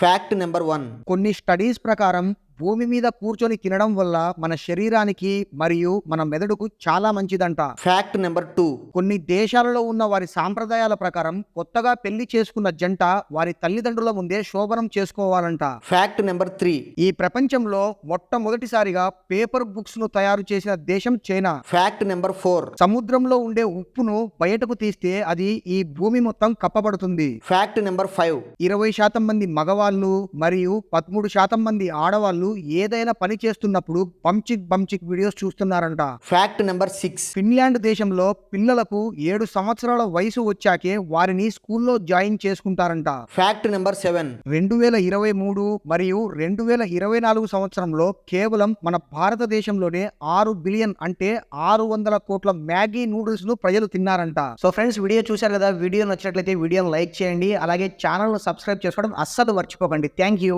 Fact number one కొన్ని studies ప్రకారం భూమి మీద కూర్చొని తినడం వల్ల మన శరీరానికి మరియు మన మెదడుకు చాలా మంచిదంట. ఫ్యాక్ట్ నెంబర్ టూ కొన్ని దేశాలలో ఉన్న వారి సాంప్రదాయాల ప్రకారం కొత్తగా పెళ్ళి చేసుకున్న జంట వారి తల్లిదండ్రుల ముందే శోభనం చేసుకోవాలంట. ఫ్యాక్ట్ నెంబర్ త్రీ ఈ ప్రపంచంలో మొట్టమొదటిసారిగా పేపర్ బుక్స్ను తయారు చేసిన దేశం చైనా. ఫ్యాక్ట్ నెంబర్ ఫోర్ సముద్రంలో ఉండే ఉప్పును బయటకు తీస్తే అది ఈ భూమి మొత్తం కప్పబడుతుంది. ఫ్యాక్ట్ నెంబర్ ఫైవ్ ఇరవై శాతం మంది మగవాళ్ళు మరియు పదమూడు శాతం మంది ఆడవాళ్ళు ఏదైనా పని చేస్తున్నప్పుడు బంచిక్ బంచిక్ వీడియోస్ చూస్తున్నారంట. ఫ్యాక్ట్ నెంబర్ సిక్స్ ఫిన్లాండ్ దేశంలో పిల్లలకు ఏడు సంవత్సరాల వయసు వచ్చాకే వారిని స్కూల్లో జాయిన్ చేసుకుంటారంట. ఫ్యాక్ట్ నెంబర్ సెవెన్ రెండు వేల ఇరవై మూడు మరియు రెండు వేల ఇరవై నాలుగు సంవత్సరంలో కేవలం మన భారతదేశంలోనే ఆరు బిలియన్ అంటే ఆరు వందల కోట్ల మ్యాగీ నూడిల్స్ను ప్రజలు తిన్నారంట. సో ఫ్రెండ్స్ వీడియో చూశారు కదా? వీడియో నచ్చినట్లయితే వీడియోని లైక్ చేయండి. అలాగే ఛానల్ సబ్స్క్రైబ్ చేసుకోవడం అస్సలు మర్చిపోకండి. Thank you